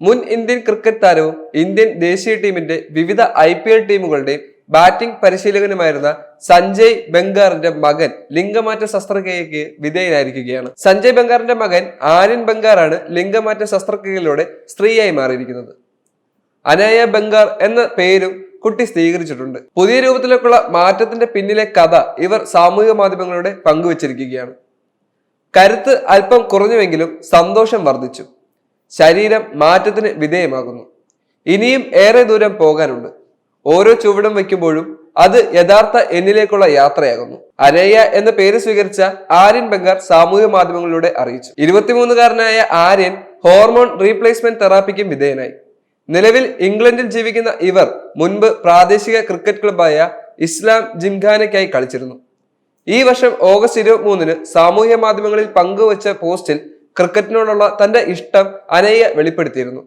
മുൻ Indian cricket താരവും Indian ദേശീയ ടീമിന്റെ വിവിധ ഐ പി എൽ ടീമുകളുടെയും ബാറ്റിംഗ് പരിശീലകനുമായിരുന്ന സഞ്ജയ് ബംഗാറിന്റെ മകൻ ലിംഗമാറ്റ ശസ്ത്രക്രിയയ്ക്ക് വിധേയനായിരിക്കുകയാണ്. സഞ്ജയ് ബംഗാറിന്റെ മകൻ ആര്യൻ ബംഗാറാണ് ലിംഗമാറ്റ ശസ്ത്രക്രിയയിലൂടെ സ്ത്രീയായി മാറിയിരിക്കുന്നത്. അനയ ബംഗാർ എന്ന പേരും കുട്ടി സ്ഥിരീകരിച്ചിട്ടുണ്ട്. പുതിയ രൂപത്തിലേക്കുള്ള മാറ്റത്തിന്റെ പിന്നിലെ കഥ ഇവർ സാമൂഹിക മാധ്യമങ്ങളുടെ പങ്കുവച്ചിരിക്കുകയാണ്. കരുത്ത് അല്പം കുറഞ്ഞുവെങ്കിലും സന്തോഷം വർദ്ധിച്ചു. ശരീരം മാറ്റത്തിന് വിധേയമാകുന്നു. ഇനിയും ഏറെ ദൂരം പോകാനുണ്ട്. ഓരോ ചുവടും വയ്ക്കുമ്പോഴും അത് യഥാർത്ഥ എന്നിലേക്കുള്ള യാത്രയാകുന്നു. അനയ്യ എന്ന പേര് സ്വീകരിച്ച ആര്യൻ ബംഗാർ സാമൂഹ്യ മാധ്യമങ്ങളിലൂടെ അറിയിച്ചു. ഇരുപത്തിമൂന്നുകാരനായ ആര്യൻ ഹോർമോൺ റീപ്ലേസ്മെന്റ് തെറാപ്പിക്കും വിധേയനായി. നിലവിൽ ഇംഗ്ലണ്ടിൽ ജീവിക്കുന്ന ഇവർ മുൻപ് പ്രാദേശിക ക്രിക്കറ്റ് ക്ലബായ ഇസ്ലാം ജിംഖാനയ്ക്കായി കളിച്ചിരുന്നു. ഈ വർഷം ഓഗസ്റ്റ് ഇരുപത്തി മൂന്നിന് സാമൂഹ്യ മാധ്യമങ്ങളിൽ പങ്കുവച്ച പോസ്റ്റിൽ ക്രിക്കറ്റിനോടുള്ള തന്റെ ഇഷ്ടം അനയ്യ വെളിപ്പെടുത്തിയിരുന്നു.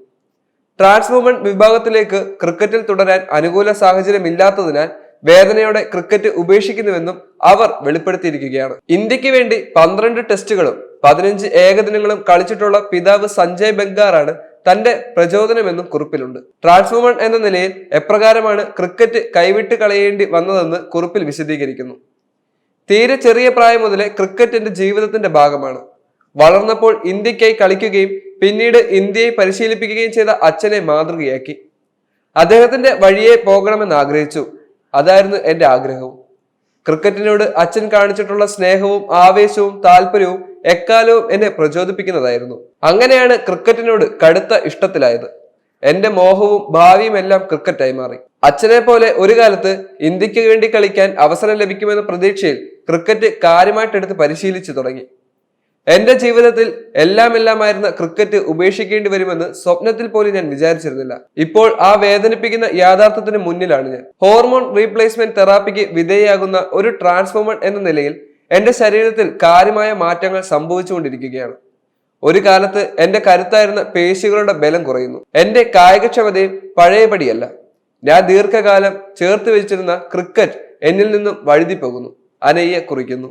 ട്രാൻസ് വുമൺ വിഭാഗത്തിലേക്ക് ക്രിക്കറ്റിൽ തുടരാൻ അനുകൂല സാഹചര്യമില്ലാത്തതിനാൽ വേദനയോടെ ക്രിക്കറ്റ് ഉപേക്ഷിക്കുന്നുവെന്നും അവർ വെളിപ്പെടുത്തിയിരിക്കുകയാണ്. ഇന്ത്യയ്ക്ക് വേണ്ടി പന്ത്രണ്ട് ടെസ്റ്റുകളും പതിനഞ്ച് ഏകദിനങ്ങളും കളിച്ചിട്ടുള്ള പിതാവ് സഞ്ജയ് ബംഗാറാണ് തന്റെ പ്രചോദനമെന്നും കുറിപ്പിലുണ്ട്. ട്രാൻസ് വുമൺ എന്ന നിലയിൽ എപ്രകാരമാണ് ക്രിക്കറ്റ് കൈവിട്ട് കളയേണ്ടി വന്നതെന്ന് കുറിപ്പിൽ വിശദീകരിക്കുന്നു. തീരെ ചെറിയ പ്രായം മുതലേ ക്രിക്കറ്റ് എന്റെ ജീവിതത്തിന്റെ ഭാഗമാണ്. വളർന്നപ്പോൾ ഇന്ത്യക്കായി കളിക്കുകയും പിന്നീട് ഇന്ത്യയെ പരിശീലിപ്പിക്കുകയും ചെയ്ത അച്ഛനെ മാതൃകയാക്കി. അദ്ദേഹത്തിന്റെ വഴിയെ പോകണമെന്ന് ആഗ്രഹിച്ചു. അതായിരുന്നു എന്റെ ആഗ്രഹവും. ക്രിക്കറ്റിനോട് അച്ഛൻ കാണിച്ചിട്ടുള്ള സ്നേഹവും ആവേശവും താല്പര്യവും എക്കാലവും എന്നെ പ്രചോദിപ്പിക്കുന്നതായിരുന്നു. അങ്ങനെയാണ് ക്രിക്കറ്റിനോട് കടുത്ത ഇഷ്ടത്തിലായത്. എന്റെ മോഹവും ഭാവിയും എല്ലാം ക്രിക്കറ്റായി മാറി. അച്ഛനെ പോലെ ഒരു കാലത്ത് ഇന്ത്യയ്ക്ക് വേണ്ടി കളിക്കാൻ അവസരം ലഭിക്കുമെന്ന പ്രതീക്ഷയിൽ ക്രിക്കറ്റ് കാര്യമായിട്ടെടുത്ത് പരിശീലിച്ചു തുടങ്ങി. എന്റെ ജീവിതത്തിൽ എല്ലാം എല്ലാമായിരുന്ന ക്രിക്കറ്റ് ഉപേക്ഷിക്കേണ്ടി വരുമെന്ന് സ്വപ്നത്തിൽ പോലും ഞാൻ വിചാരിച്ചിരുന്നില്ല. ഇപ്പോൾ ആ വേദനിപ്പിക്കുന്ന യാഥാർത്ഥ്യത്തിന് മുന്നിലാണ് ഞാൻ. ഹോർമോൺ റീപ്ലേസ്മെന്റ് തെറാപ്പിക്ക് വിധേയയാകുന്ന ഒരു ട്രാൻസ്ഫോമർ എന്ന നിലയിൽ എന്റെ ശരീരത്തിൽ കാര്യമായ മാറ്റങ്ങൾ സംഭവിച്ചുകൊണ്ടിരിക്കുകയാണ്. ഒരു കാലത്ത് എന്റെ കരുത്തായിരുന്ന പേശികളുടെ ബലം കുറയുന്നു. എന്റെ കായികക്ഷമതയും പഴയപടിയല്ല. ഞാൻ ദീർഘകാലം ചേർത്ത് വെച്ചിരുന്ന ക്രിക്കറ്റ് എന്നിൽ നിന്നും വഴുതിപ്പോകുന്നു. അനയ്യെ കുറിക്കുന്നു.